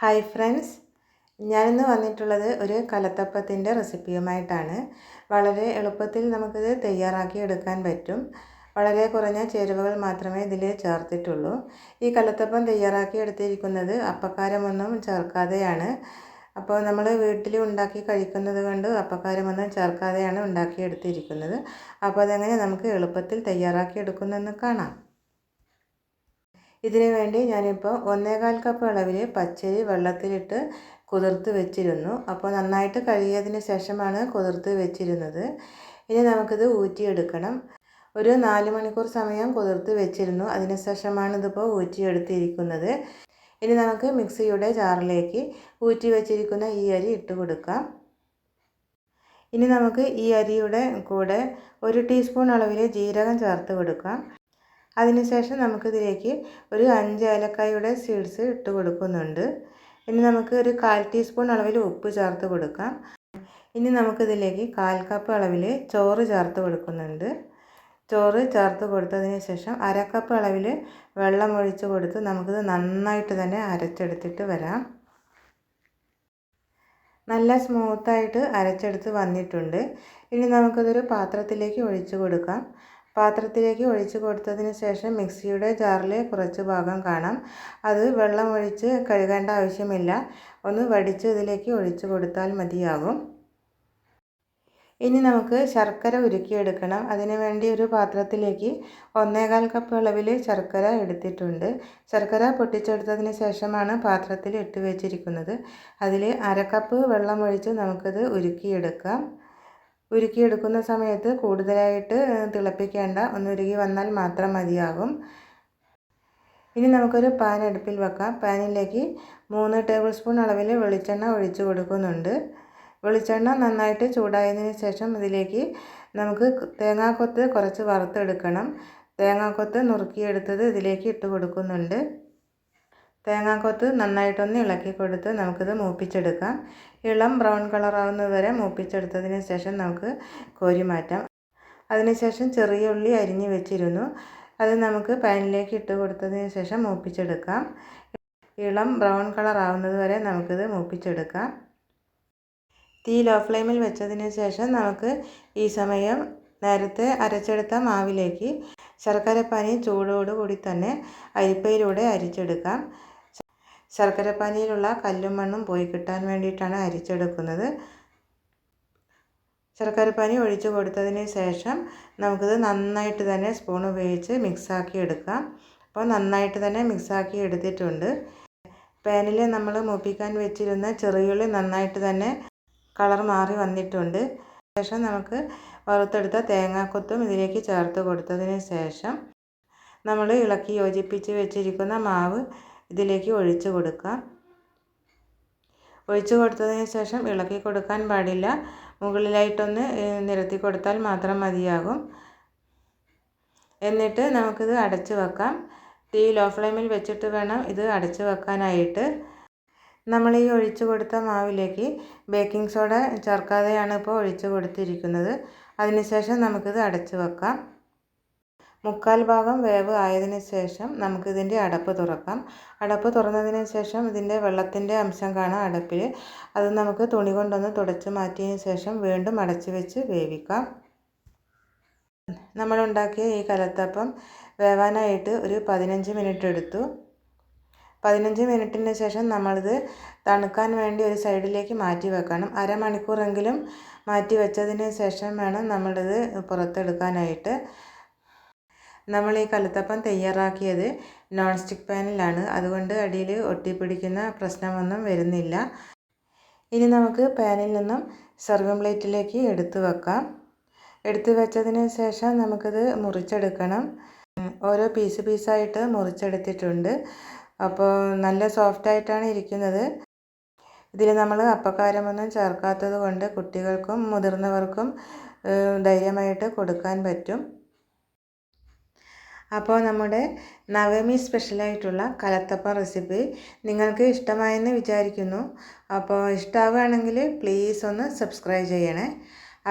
Hi friends. ഞാനിന്ന് വന്നിട്ടുള്ളത് ഒരു കലത്തപ്പത്തിന്റെ റെസിപ്പിയുമായിട്ടാണ്. വളരെ എളുപ്പത്തിൽ നമുക്കിത് തയ്യാറാക്കി എടുക്കാൻ പറ്റും. വളരെ കുറഞ്ഞ ചേരുവകൾ മാത്രമേ ഇതിൽ ചേർത്തിട്ടുള്ളൂ. ഈ കലത്തപ്പം തയ്യാറാക്കി എടുത്തിരിക്കുന്നത് അപ്പക്കാരമൊന്നും ചേർക്കാതെയാണ്. അപ്പോൾ നമ്മൾ വീട്ടിൽ ഉണ്ടാക്കി കഴിക്കുന്നത് കൊണ്ട് അപ്പക്കാരമൊന്നും ചേർക്കാതെയാണ് ഉണ്ടാക്കിയെടുത്തിരിക്കുന്നത് അപ്പോൾ അതെങ്ങനെ നമുക്ക് എളുപ്പത്തിൽ തയ്യാറാക്കി എടുക്കുന്നതെന്ന് കാണാം. ഇതിനു വേണ്ടി ഞാനിപ്പോൾ ഒന്നേകാൽ കപ്പ് അളവിൽ പച്ചരി വെള്ളത്തിലിട്ട് കുതിർത്ത് വെച്ചിരുന്നു. അപ്പോൾ നന്നായിട്ട് കഴുകിയതിന് ശേഷമാണ് കുതിർത്ത് വെച്ചിരുന്നത്. ഇനി നമുക്കിത് ഊറ്റിയെടുക്കണം. ഒരു നാല് മണിക്കൂർ സമയം കുതിർത്ത് വെച്ചിരുന്നു. അതിനുശേഷമാണ് ഇതിപ്പോൾ ഊറ്റിയെടുത്തിരിക്കുന്നത്. ഇനി നമുക്ക് മിക്സിയുടെ ജാറിലേക്ക് ഊറ്റി വെച്ചിരിക്കുന്ന ഈ അരി ഇട്ട് കൊടുക്കാം. ഇനി നമുക്ക് ഈ അരിയുടെ കൂടെ ഒരു ടീസ്പൂൺ അളവിൽ ജീരകം ചേർത്ത് കൊടുക്കാം. അതിനുശേഷം നമുക്കിതിലേക്ക് ഒരു അഞ്ച് ഏലക്കായുടെ സീഡ്സ് ഇട്ട് കൊടുക്കുന്നുണ്ട്. ഇനി നമുക്ക് ഒരു കാൽ ടീസ്പൂൺ അളവിൽ ഉപ്പ് ചേർത്ത് കൊടുക്കാം. ഇനി നമുക്കിതിലേക്ക് കാൽ കപ്പ് അളവിൽ ചോറ് ചേർത്ത് കൊടുക്കുന്നുണ്ട്. ചോറ് ചേർത്ത് കൊടുത്തതിന് ശേഷം അരക്കപ്പ് കപ്പ് അളവിൽ വെള്ളം ഒഴിച്ച് കൊടുത്ത് നമുക്കിത് നന്നായിട്ട് തന്നെ അരച്ചെടുത്തിട്ട് വരാം. നല്ല സ്മൂത്തായിട്ട് അരച്ചെടുത്ത് വന്നിട്ടുണ്ട്. ഇനി നമുക്കിതൊരു പാത്രത്തിലേക്ക് ഒഴിച്ച് കൊടുക്കാം. പാത്രത്തിലേക്ക് ഒഴിച്ച് കൊടുത്തതിന് ശേഷം മിക്സിയുടെ ജാറിൽ കുറച്ച് ഭാഗം കാണാം. അത് വെള്ളം ഒഴിച്ച് കഴുകേണ്ട ആവശ്യമില്ല. ഒന്ന് വടിച്ച് ഇതിലേക്ക് ഒഴിച്ച് കൊടുത്താൽ മതിയാകും. ഇനി നമുക്ക് ശർക്കര ഉരുക്കിയെടുക്കണം. അതിന് വേണ്ടി ഒരു പാത്രത്തിലേക്ക് ഒന്നേകാൽ കപ്പ് അളവിൽ ശർക്കര എടുത്തിട്ടുണ്ട്. ശർക്കര പൊട്ടിച്ചെടുത്തതിന് ശേഷമാണ് പാത്രത്തിൽ ഇട്ട് വെച്ചിരിക്കുന്നത്. അതിൽ അരക്കപ്പ് കപ്പ് വെള്ളം ഒഴിച്ച് നമുക്കത് ഉരുക്കിയെടുക്കാം. ഉരുക്കിയെടുക്കുന്ന സമയത്ത് കൂടുതലായിട്ട് തിളപ്പിക്കേണ്ട ഒന്ന് ഉരുകി വന്നാൽ മാത്രം മതിയാകും. ഇനി നമുക്കൊരു പാൻ അടുപ്പിൽ വെക്കാം. പാനിലേക്ക് മൂന്ന് ടേബിൾ സ്പൂൺ അളവിൽ വെളിച്ചെണ്ണ ഒഴിച്ചു കൊടുക്കുന്നുണ്ട്. വെളിച്ചെണ്ണ നന്നായിട്ട് ചൂടായതിന് ശേഷം ഇതിലേക്ക് നമുക്ക് തേങ്ങാക്കൊത്ത് കുറച്ച് വറുത്തെടുക്കണം. തേങ്ങാക്കൊത്ത് നുറുക്കിയെടുത്തത് ഇതിലേക്ക് ഇട്ട് കൊടുക്കുന്നുണ്ട്. തേങ്ങാക്കൊത്ത് നന്നായിട്ടൊന്ന് ഇളക്കി കൊടുത്ത് നമുക്കിത് മൂപ്പിച്ചെടുക്കാം. ഇളം ബ്രൗൺ കളറാവുന്നത് വരെ മൂപ്പിച്ചെടുത്തതിന് ശേഷം നമുക്ക് കോരി മാറ്റാം. അതിനുശേഷം ചെറിയ ഉള്ളി അരിഞ്ഞ് വെച്ചിരുന്നു. അത് നമുക്ക് പാനിലേക്ക് ഇട്ട് കൊടുത്തതിന് ശേഷം മൂപ്പിച്ചെടുക്കാം. ഇളം ബ്രൗൺ കളർ ആവുന്നത് വരെ നമുക്കിത് മൂപ്പിച്ചെടുക്കാം. തീ ലോ ഫ്ലെയിമിൽ വെച്ചതിന് ശേഷം നമുക്ക് ഈ സമയം നേരത്തെ അരച്ചെടുത്ത മാവിലേക്ക് ശർക്കരപ്പാനി ചൂടോടുകൂടി തന്നെ അരിപ്പയിലൂടെ അരിച്ചെടുക്കാം. ശർക്കരപ്പാനിയിലുള്ള കല്ലും മണ്ണും പോയി കിട്ടാൻ വേണ്ടിയിട്ടാണ് അരിച്ചെടുക്കുന്നത്. ശർക്കരപ്പാനി ഒഴിച്ചു കൊടുത്തതിന് ശേഷം നമുക്കിത് നന്നായിട്ട് തന്നെ സ്പൂൺ ഉപയോഗിച്ച് മിക്സാക്കി എടുക്കാം. അപ്പോൾ നന്നായിട്ട് തന്നെ മിക്സാക്കി എടുത്തിട്ടുണ്ട്. പാനിൽ നമ്മൾ മൂപ്പിക്കാൻ വെച്ചിരുന്ന ചെറിയുള്ളി നന്നായിട്ട് തന്നെ കളർ മാറി വന്നിട്ടുണ്ട്. ശേഷം നമുക്ക് വറുത്തെടുത്ത തേങ്ങാക്കൊത്തും ഇതിലേക്ക് ചേർത്ത് കൊടുത്തതിന് ശേഷം നമ്മൾ ഇളക്കി യോജിപ്പിച്ച് വെച്ചിരിക്കുന്ന മാവ് ഇതിലേക്ക് ഒഴിച്ച് കൊടുക്കാം ഒഴിച്ച് കൊടുത്തതിന് ശേഷം ഇളക്കി കൊടുക്കാൻ പാടില്ല. മുകളിലായിട്ടൊന്ന് നിരത്തി കൊടുത്താൽ മാത്രം മതിയാകും. എന്നിട്ട് നമുക്കിത് അടച്ചു വെക്കാം. തീ ലോ ഫ്ലെയിമിൽ വെച്ചിട്ട് വേണം ഇത് അടച്ചു വെക്കാനായിട്ട്. നമ്മൾ ഈ ഒഴിച്ചു കൊടുത്ത മാവിലേക്ക് ബേക്കിംഗ് സോഡ ചേർക്കാതെയാണ് ഇപ്പോൾ ഒഴിച്ചു കൊടുത്തിരിക്കുന്നത്. അതിനുശേഷം നമുക്കിത് അടച്ചു വെക്കാം. മുക്കാൽ ഭാഗം വേവ് ആയതിന് ശേഷം നമുക്കിതിന്റെ അടപ്പ് തുറക്കാം. അടപ്പ് തുറന്നതിന് ശേഷം ഇതിന്റെ വെള്ളത്തിന്റെ അംശം കാണാം അടപ്പിൽ. അത് നമുക്ക് തുണി കൊണ്ടൊന്ന് തുടച്ച് മാറ്റിയതിന് ശേഷം വീണ്ടും അടച്ച് വെച്ച് വേവിക്കാം. നമ്മളുണ്ടാക്കിയ ഈ കലത്തപ്പം വേവാനായിട്ട് ഒരു പതിനഞ്ച് മിനിറ്റ് എടുത്തു. പതിനഞ്ച് മിനിറ്റിന് ശേഷം നമ്മളിത് തണുക്കാൻ വേണ്ടി ഒരു സൈഡിലേക്ക് മാറ്റി വെക്കണം. അരമണിക്കൂറെങ്കിലും മാറ്റി വെച്ചതിന് ശേഷം വേണം നമ്മളിത് പുറത്തെടുക്കാനായിട്ട്. നമ്മൾ ഈ കലുത്തപ്പം തയ്യാറാക്കിയത് നോൺ സ്റ്റിക്ക് പാനിലാണ് അതുകൊണ്ട് അടിയിൽ ഒട്ടിപ്പിടിക്കുന്ന പ്രശ്നമൊന്നും വരുന്നില്ല. ഇനി നമുക്ക് പാനിൽ നിന്നും സർവിംഗ് പ്ലേറ്റിലേക്ക് എടുത്തു വെക്കാം. എടുത്തു വെച്ചതിന് ശേഷം നമുക്കിത് മുറിച്ചെടുക്കണം. ഓരോ പീസ് പീസായിട്ട് മുറിച്ചെടുത്തിട്ടുണ്ട്. അപ്പോൾ നല്ല സോഫ്റ്റായിട്ടാണ് ഇരിക്കുന്നത്. ഇതിൽ നമ്മൾ അപ്പക്കാരമൊന്നും ചേർക്കാത്തത് കൊണ്ട് കുട്ടികൾക്കും മുതിർന്നവർക്കും ധൈര്യമായിട്ട് കൊടുക്കാൻ പറ്റും. അപ്പോൾ നമ്മുടെ നവമി സ്പെഷ്യലായിട്ടുള്ള കലത്തപ്പം റെസിപ്പി നിങ്ങൾക്ക് ഇഷ്ടമായെന്ന് വിചാരിക്കുന്നു. അപ്പോൾ ഇഷ്ടമാവുകയാണെങ്കിൽ പ്ലീസ് ഒന്ന് സബ്സ്ക്രൈബ് ചെയ്യണേ.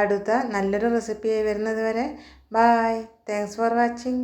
അടുത്ത നല്ലൊരു റെസിപ്പിയായി വരുന്നത് വരെ ബായ് താങ്ക്സ് ഫോർ വാച്ചിങ്